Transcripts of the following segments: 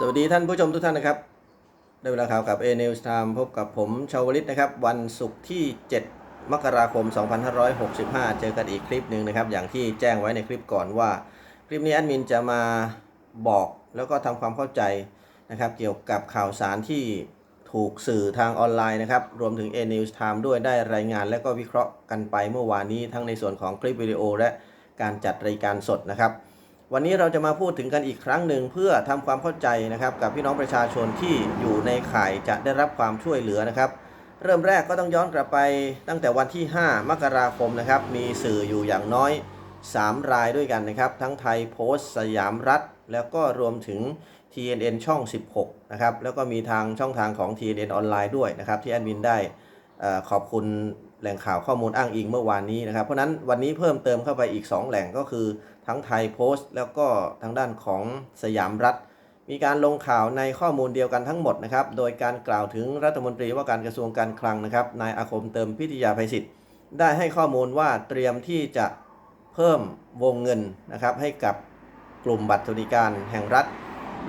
สวัสดีท่านผู้ชมทุกท่านนะครับได้เวลาข่าวกับ A News Time พบกับผมชาวลิตนะครับ วันศุกร์ที่ 7 มกราคม 2565 เจอกันอีกคลิปหนึ่งนะครับ อย่างที่แจ้งไว้ในคลิปก่อนว่า คลิปนี้แอดมินจะมาบอกแล้วก็ทำความเข้าใจนะครับ เกี่ยวกับข่าวสารที่ถูกสื่อทางออนไลน์นะครับ รวมถึง A News Time ด้วยได้รายงานและก็วิเคราะห์กันไปเมื่อวานนี้ทั้งในส่วนของคลิปวิดีโอและการจัดรายการสดนะครับ วันนี้เราจะมาพูดถึงกันอีกครั้งหนึ่งเพื่อทำความเข้าใจนะครับ กับพี่น้องประชาชนที่อยู่ในข่ายจะได้รับความช่วยเหลือนะครับ เริ่มแรกก็ต้องย้อนกลับไปตั้งแต่วันที่ 5 มกราคมนะครับ มีสื่ออยู่อย่างน้อย 3 รายด้วยกันนะครับ ทั้งไทยโพสต์สยามรัฐ แล้วก็รวมถึง TNN ช่อง 16 นะครับ แล้วก็มีทางช่องทางของ TNN ออนไลน์ด้วยนะครับ ที่แอดมินได้ขอบคุณ แหล่งข่าวข้อมูลอ้างอิงเมื่อวานนี้นะครับ เพราะนั้นวันนี้เพิ่มเติมเข้าไปอีก 2 แหล่งก็คือทั้งไทยโพสต์ แล้วก็ทางด้านของสยามรัฐ มีการลงข่าวในข้อมูลเดียวกันทั้งหมดนะครับ โดยการกล่าวถึงรัฐมนตรีว่าการกระทรวงการคลังนะครับ นายอาคมเติมพิทยาภัยศิษย์ได้ให้ข้อมูลว่าเตรียมที่จะเพิ่มวงเงินนะครับให้กับกลุ่มบัตรสวัสดิการแห่งรัฐ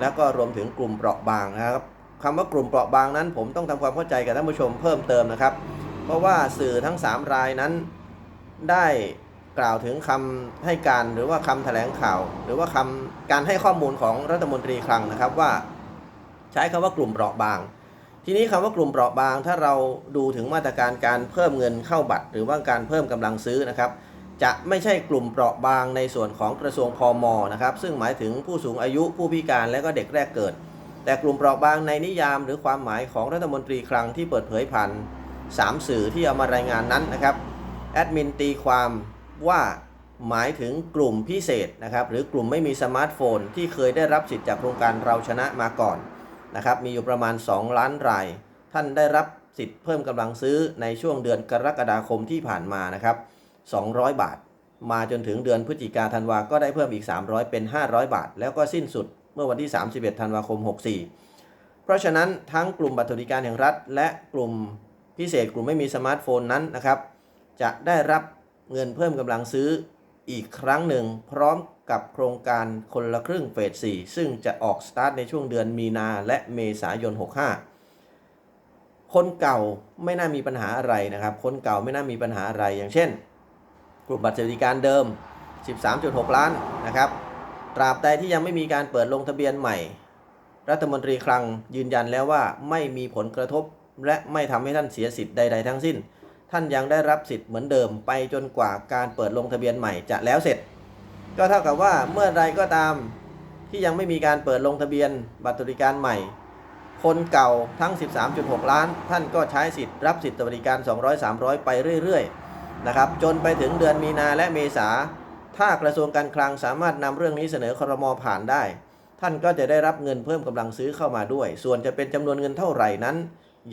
แล้วก็รวมถึงกลุ่มเปราะบางนะครับคำว่ากลุ่มเปราะบางนั้น ผมต้องทำความเข้าใจกับท่านผู้ชมเพิ่มเติมนะครับ เพราะว่าสื่อทั้ง 3 รายนั้นได้กล่าวถึงคำให้การหรือว่าคำแถลงข่าว หรือว่าคำการให้ข้อมูลของรัฐมนตรีคลังนะครับว่า ใช้คำว่ากลุ่มเปราะบาง ทีนี้คำว่ากลุ่มเปราะบาง ถ้าเราดูถึงมาตรการการเพิ่มเงินเข้าบัตร หรือว่าการเพิ่มกำลังซื้อนะครับจะไม่ใช่กลุ่มเปราะบางในส่วนของกระทรวงพมนะครับ ซึ่งหมายถึงผู้สูงอายุผู้พิการและก็เด็กแรกเกิด แต่กลุ่มเปราะบางในนิยามหรือความหมายของรัฐมนตรีคลังที่เปิดเผยผ่าน สามสื่อที่เอามารายงานนั้นนะครับแอดมินตีความว่าหมายถึงกลุ่มพิเศษนะครับหรือกลุ่มไม่มีสมาร์ทโฟน ที่เคยได้รับสิทธิ์จากโครงการเราชนะมาก่อนนะครับมีอยู่ประมาณ 2 ล้านราย ท่านได้รับสิทธิ์เพิ่มกำลังซื้อในช่วงเดือนกรกฎาคมที่ผ่านมานะครับ200 บาท มาจนถึงเดือนพฤศจิกาธันวาก็ได้เพิ่มอีก 300 เป็น 500 บาท แล้วก็สิ้นสุดเมื่อวันที่ 31 ธันวาคม 64 เพราะฉะนั้นทั้งกลุ่มบัตรสวัสดิการแห่งรัฐ และกลุ่ม พิเศษกลุ่มไม่มีสมาร์ทโฟนนั้นนะครับ จะได้รับเงินเพิ่มกำลังซื้ออีกครั้งหนึ่งพร้อมกับโครงการคนละครึ่งเฟส 4 ซึ่งจะออกสตาร์ทในช่วงเดือนมีนาและเมษายน 65 คนเก่าไม่น่ามีปัญหาอะไรนะครับ คนเก่าไม่น่ามีปัญหาอะไรอย่างเช่น กลุ่มบัตรสวัสดิการเดิม 13.6 ล้านนะครับ ตราบใดที่ยังไม่มีการเปิดลงทะเบียนใหม่ รัฐมนตรีคลังยืนยันแล้วว่าไม่มีผลกระทบ และไม่ทำให้ท่านเสียสิทธิ์ใด ๆ ทั้งสิ้น ท่านยังได้รับสิทธิ์เหมือนเดิมไปจนกว่าการเปิดลงทะเบียนใหม่จะแล้วเสร็จ ก็เท่ากับว่าเมื่อใดก็ตามที่ยังไม่มีการเปิดลงทะเบียนบัตรสวัสดิการใหม่ คนเก่าทั้ง 13.6 ล้าน ท่านก็ใช้สิทธิ์รับสิทธิ์สวัสดิการ 200 300 ไปเรื่อยๆนะครับจนไปถึงเดือนมีนาและเมษาถ้ากระทรวงการคลังสามารถนำเรื่องนี้เสนอครมผ่านได้ ท่านก็จะได้รับเงินเพิ่มกำลังซื้อเข้ามาด้วย ส่วนจะเป็นจำนวนเงินเท่าไหร่นั้น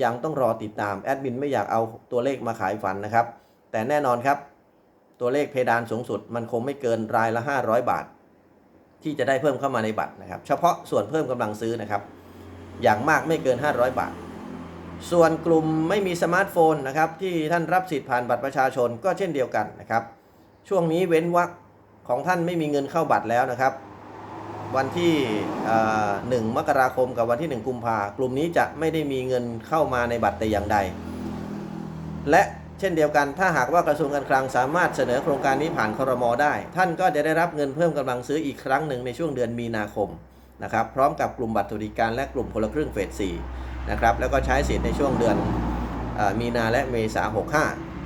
ยังต้องรอติดตามแอดมินไม่อยากเอาตัวเลขมาขายฝันนะครับ แต่แน่นอนครับ ตัวเลขเพดานสูงสุดมันคงไม่เกินรายละ 500 บาท ที่จะได้เพิ่มเข้ามาในบัตรนะครับ เฉพาะส่วนเพิ่มกำลังซื้อนะครับ อย่างมากไม่เกิน 500 บาท ส่วนกลุ่มไม่มีสมาร์ทโฟนนะครับที่ท่านรับสิทธิ์ผ่านบัตรประชาชนก็เช่นเดียวกันนะครับ ช่วงนี้เว้นวรรคของท่านไม่มีเงินเข้าบัตรแล้วนะครับ วันที่เอ่อ1มกราคมกับวันที่ 1 กุมภากลุ่มนี้จะไม่ได้มีเงินเข้ามาในบัตรแต่อย่างใด และเช่นเดียวกันถ้าหากว่ากระทรวงการคลังสามารถเสนอโครงการนี้ผ่านครมอได้ ท่านก็จะได้รับเงินเพิ่มกำลังซื้ออีกครั้งหนึ่งในช่วงเดือนมีนาคมนะครับพร้อมกับกลุ่มบัตรสวัสดิการและกลุ่มคนละครึ่งเฟส4นะครับแล้วก็ใช้สิทธิ์ในช่วงเดือนอมีนาและเมษา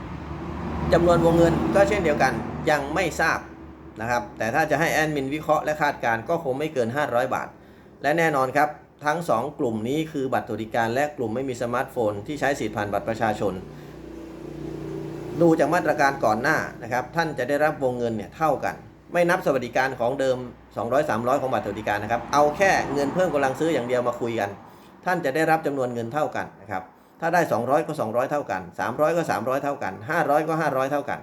65จำนวนวงเงินก็เช่นเดียวกันยังไม่ทราบ นะครับ แต่ถ้าจะให้แอดมินวิเคราะห์และคาดการณ์ก็คงไม่เกิน 500 บาท และแน่นอนครับ ทั้ง 2 กลุ่มนี้คือบัตรสวัสดิการและกลุ่มไม่มีสมาร์ทโฟน ที่ใช้สิทธิ์ผ่านบัตรประชาชน ดูจากมาตรการก่อนหน้านะครับ ท่านจะได้รับวงเงินเนี่ยเท่ากัน ไม่นับสวัสดิการของเดิม 200 300 ของบัตรสวัสดิการนะครับ เอาแค่เงินเพิ่มกำลังซื้ออย่างเดียวมาคุยกัน ท่านจะได้รับจำนวนเงินเท่ากันนะครับ ถ้าได้ 200 ก็ 200 เท่ากัน 300 ก็ 300 เท่ากัน 500 ก็ 500 เท่ากัน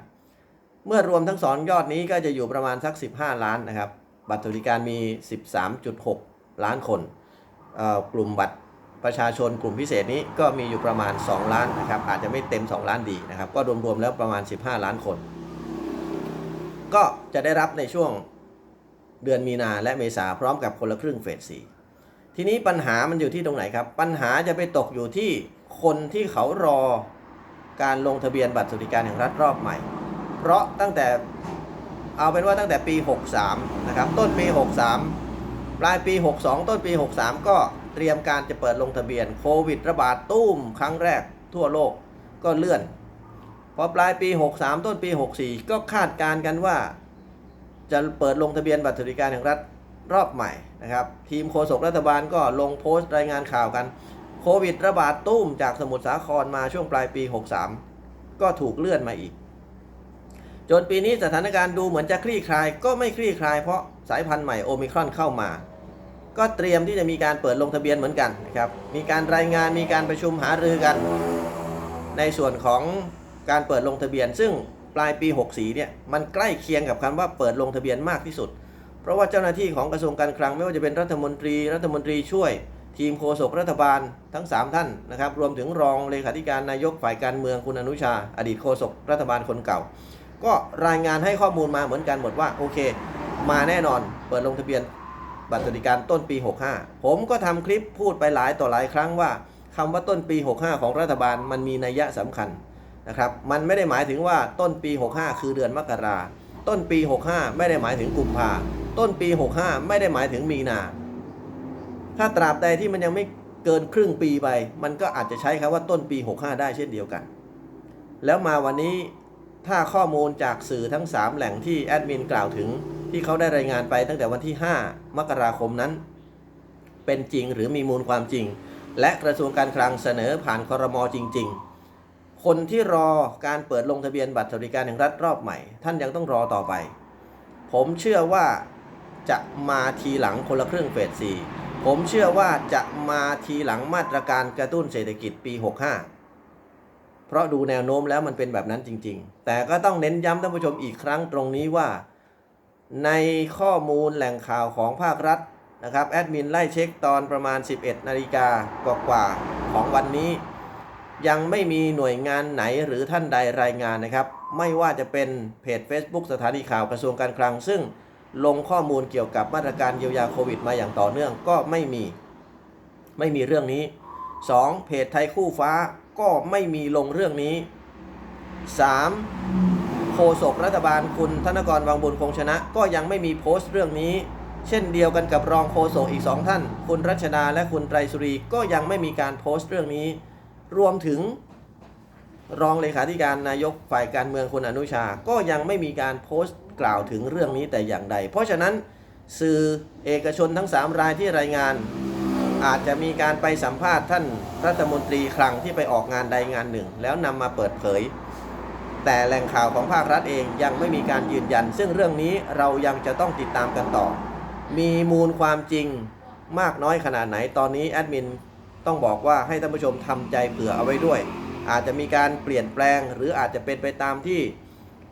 เมื่อรวมทั้งสองยอดนี้ก็จะอยู่ประมาณสัก 15 ล้านนะครับ บัตรสวัสดิการมี 13.6 ล้านคน กลุ่มบัตรประชาชนกลุ่มพิเศษนี้ก็มีอยู่ประมาณ 2 ล้านนะครับ อาจจะไม่เต็ม 2 ล้านดีนะครับ ก็รวมๆแล้วประมาณ 15 ล้านคน ก็จะได้รับในช่วงเดือนมีนาและเมษาพร้อมกับคนละครึ่งเฟส4ทีนี้ปัญหามันอยู่ที่ตรงไหนครับ ปัญหาจะไปตกอยู่ที่คนที่เขารอการลงทะเบียนบัตรสวัสดิการแห่งรัฐรอบใหม่ เพราะตั้งแต่เอาเป็นว่าตั้งแต่ปี 63 นะครับ ต้นปี 63 ปลายปี 62 ต้นปี 63 ก็เตรียมการจะเปิดลงทะเบียนโควิดระบาดตุ้มครั้งแรกทั่วโลกก็เลื่อน พอปลายปี 63 ต้นปี 64 ก็คาดการกันว่า จะเปิดลงทะเบียนบัตรสวัสดิการแห่งรัฐรอบใหม่นะครับ ทีมโฆษกรัฐบาลก็ลงโพสต์รายงานข่าวกัน โควิดระบาดตุ้มจากสมุทรสาครมาช่วงปลายปี 63 ก็ถูกเลื่อนมาอีก จนปีนี้สถานการณ์ดูเหมือนจะคลี่คลาย ก็ไม่คลี่คลายเพราะสายพันธุ์ใหม่โอมิครอนเข้ามา ก็เตรียมที่จะมีการเปิดลงทะเบียนเหมือนกันนะครับมีการรายงานมีการประชุมหารือกัน ในส่วนของการเปิดลงทะเบียน ซึ่งปลายปี 64เนี่ยมันใกล้เคียงกับคำว่าเปิดลงทะเบียนมากที่สุด เพราะว่าเจ้าหน้าที่ของกระทรวงการคลังไม่ว่าจะเป็นรัฐมนตรี รัฐมนตรีช่วย ทีมโฆษกรัฐบาลทั้ง 3 ท่านนะครับรวมถึงรองเลขาธิการนายกฝ่ายการเมืองคุณอนุชา อดีตโฆษกรัฐบาลคนเก่า ก็รายงานให้ข้อมูลมาเหมือนกันหมดว่าโอเค มาแน่นอนเปิดลงทะเบียนบัตรสวัสดิการต้นปี 65 ผมก็ทำคลิปพูดไปหลายต่อหลายครั้งว่าคำว่าต้นปี 65 ของรัฐบาลมันมีนัยยะสำคัญนะครับมันไม่ได้หมายถึงว่าต้นปี 65 คือเดือนมกราต้นปี 65 ไม่ได้หมายถึงกุมภาต้นปี 65 ไม่ได้หมายถึงมีนา ถ้าตราบใดที่มันยังไม่เกินครึ่งปีไป มันก็อาจจะใช้คำว่าต้นปี 65 ได้เช่นเดียวกัน แล้วมาวันนี้ ถ้าข้อมูลจากสื่อทั้ง 3 แหล่งที่แอดมินกล่าวถึง ที่เขาได้รายงานไปตั้งแต่วันที่ 5 มกราคมนั้น เป็นจริงหรือมีมูลความจริง และกระทรวงการคลังเสนอผ่านคอรมอจริง ๆ คนที่รอการเปิดลงทะเบียนบัตรสวัสดิการแห่งรัฐรอบใหม่ ท่านยังต้องรอต่อไป ผมเชื่อว่าจะมาทีหลังคนละครึ่งเฟสสี่ผมเชื่อว่าจะมาทีหลังมาตรการกระตุ้นเศรษฐกิจปี 65 เพราะดูแนวโน้มแล้วมันเป็นแบบนั้นจริง ๆ แต่ก็ต้องเน้นย้ำท่านผู้ชมอีกครั้งตรงนี้ว่า ในข้อมูลแหล่งข่าวของภาครัฐนะครับแอดมินไล่เช็คตอนประมาณ 11 นาฬิกากว่าๆของวันนี้ ยังไม่มีหน่วยงานไหนหรือท่านใดรายงานนะครับ ไม่ว่าจะเป็นเพจ Facebook สถานีข่าวกระทรวงการคลัง ซึ่งลงข้อมูลเกี่ยวกับมาตรการเยียวยาโควิดมาอย่างต่อเนื่องก็ไม่มี ไม่มีเรื่องนี้ 2. เพจไทยคู่ฟ้า ก็ไม่มีลงเรื่องนี้ 3. โฆษกรัฐบาลคุณธนกรวังบุญคงชนะ ก็ยังไม่มีโพสต์เรื่องนี้ เช่นเดียวกันกับรองโฆษกอีกสองท่าน คุณรัชดาและคุณไตรสุรีก็ยังไม่มีการโพสต์เรื่องนี้ รวมถึงรองเลขาธิการนายกฝ่ายการเมืองคุณอนุชา ก็ยังไม่มีการโพสต์กล่าวถึงเรื่องนี้แต่อย่างใด เพราะฉะนั้นสื่อเอกชนทั้ง 3 รายที่รายงาน อาจจะมีการไปสัมภาษณ์ท่านรัฐมนตรีคลังที่ไปออกงานใดงานหนึ่ง แล้วนำมาเปิดเผย แต่แหล่งข่าวของภาครัฐเองยังไม่มีการยืนยัน ซึ่งเรื่องนี้เรายังจะต้องติดตามกันต่อ มีมูลความจริงมากน้อยขนาดไหนตอนนี้แอดมินต้องบอกว่าให้ท่านผู้ชมทำใจเผื่อเอาไว้ด้วย อาจจะมีการเปลี่ยนแปลง หรืออาจจะเป็นไปตามที่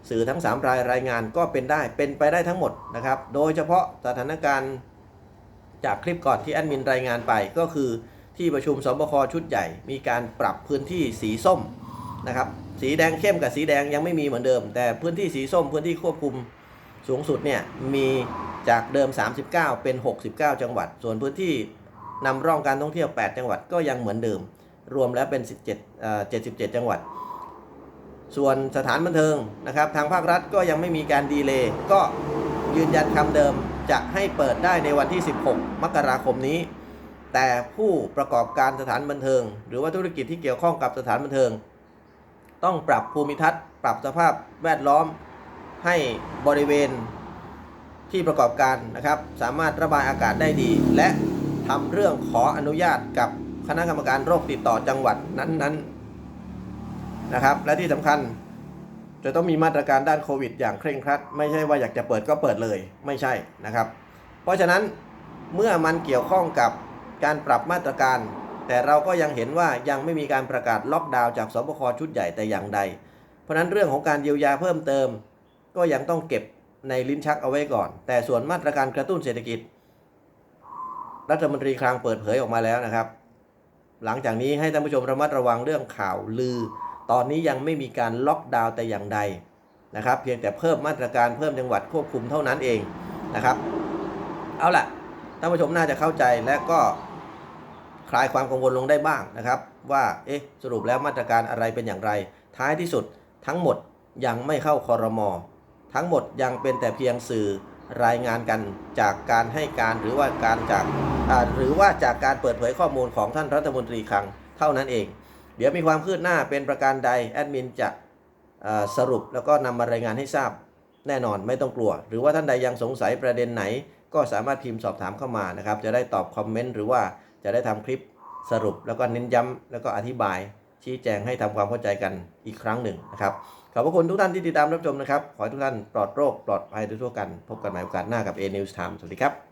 สื่อทั้ง 3 รายรายงานก็เป็นได้เป็นไปได้ทั้งหมดนะครับ โดยเฉพาะสถานการณ์ จากคลิปก่อนที่แอดมินรายงานไปก็คือที่ประชุมสบคชุดใหญ่ มีการปรับพื้นที่สีส้มนะครับสีแดงเข้มกับสีแดงยังไม่มีเหมือนเดิม แต่พื้นที่สีส้มพื้นที่ควบคุมสูงสุดเนี่ยมีจากเดิม 39 เป็น 69 จังหวัด ส่วนพื้นที่นำร่องการท่องเที่ยว 8 จังหวัดก็ยังเหมือนเดิม รวมแล้วเป็น 17เ77 จังหวัด ส่วนสถานบันเทิงนะครับทางภาครัฐก็ยังไม่มีการดีเลย์ก็ยืนยันคำเดิม จะให้เปิดได้ในวันที่ 16 มกราคมนี้ แต่ผู้ประกอบการสถานบันเทิง หรือว่าธุรกิจที่เกี่ยวข้องกับสถานบันเทิง ต้องปรับภูมิทัศน์ ปรับสภาพแวดล้อมให้บริเวณที่ประกอบการนะครับ สามารถระบายอากาศได้ดี และทำเรื่องขออนุญาตกับคณะกรรมการโรคติดต่อจังหวัดนั้นๆนะครับ และที่สำคัญ จะต้องมีมาตรการด้านโควิดอย่างเคร่งครัด ไม่ใช่ว่าอยากจะเปิดก็เปิดเลยไม่ใช่นะครับ เพราะฉะนั้นเมื่อมันเกี่ยวข้องกับการปรับมาตรการ แต่เราก็ยังเห็นว่ายังไม่มีการประกาศล็อกดาวน์จากสบคชุดใหญ่แต่อย่างใด เพราะฉะนั้นเรื่องของการเยียวยาเพิ่มเติม ก็ยังต้องเก็บในลิ้นชักเอาไว้ก่อน แต่ส่วนมาตรการกระตุ้นเศรษฐกิจ รัฐมนตรีคลังเปิดเผยออกมาแล้วนะครับ หลังจากนี้ให้ท่านผู้ชมระมัดระวังเรื่องข่าวลือ ตอนนี้ยังไม่มีการล็อกดาวน์แต่อย่างใดนะครับ เพียงแต่เพิ่มมาตรการเพิ่มจังหวัดควบคุมเท่านั้นเองนะครับ เอาล่ะท่านผู้ชมน่าจะเข้าใจและก็คลายความกังวลลงได้บ้างนะครับ ว่าเอ๊ะสรุปแล้วมาตรการอะไรเป็นอย่างไร ท้ายที่สุดทั้งหมดยังไม่เข้าคอรมอทั้งหมดยังเป็นแต่เพียงสื่อรายงานกันจากการให้การหรือว่าการจากหรือว่าจากการเปิดเผยข้อมูลของท่านรัฐมนตรีคลังเท่านั้นเอง เดี๋ยวมีความคืบหน้าเป็นประการใดแอดมินจะสรุปแล้วก็นำมารายงานให้ทราบแน่นอนไม่ต้องกลัว หรือว่าท่านใดยังสงสัยประเด็นไหน ก็สามารถพิมพ์สอบถามเข้ามานะครับ จะได้ตอบคอมเมนต์หรือว่าจะได้ทำคลิปสรุปแล้วก็เน้นย้ำแล้วก็อธิบาย ชี้แจงให้ทำความเข้าใจกันอีกครั้งหนึ่งนะครับขอบพระคุณทุกท่านที่ติดตามรับชมนะครับ ขอให้ทุกท่านปลอดโรคปลอดภัยทุกๆกัน พบกันใหม่โอกาสหน้ากับ A News Time สวัสดีครับ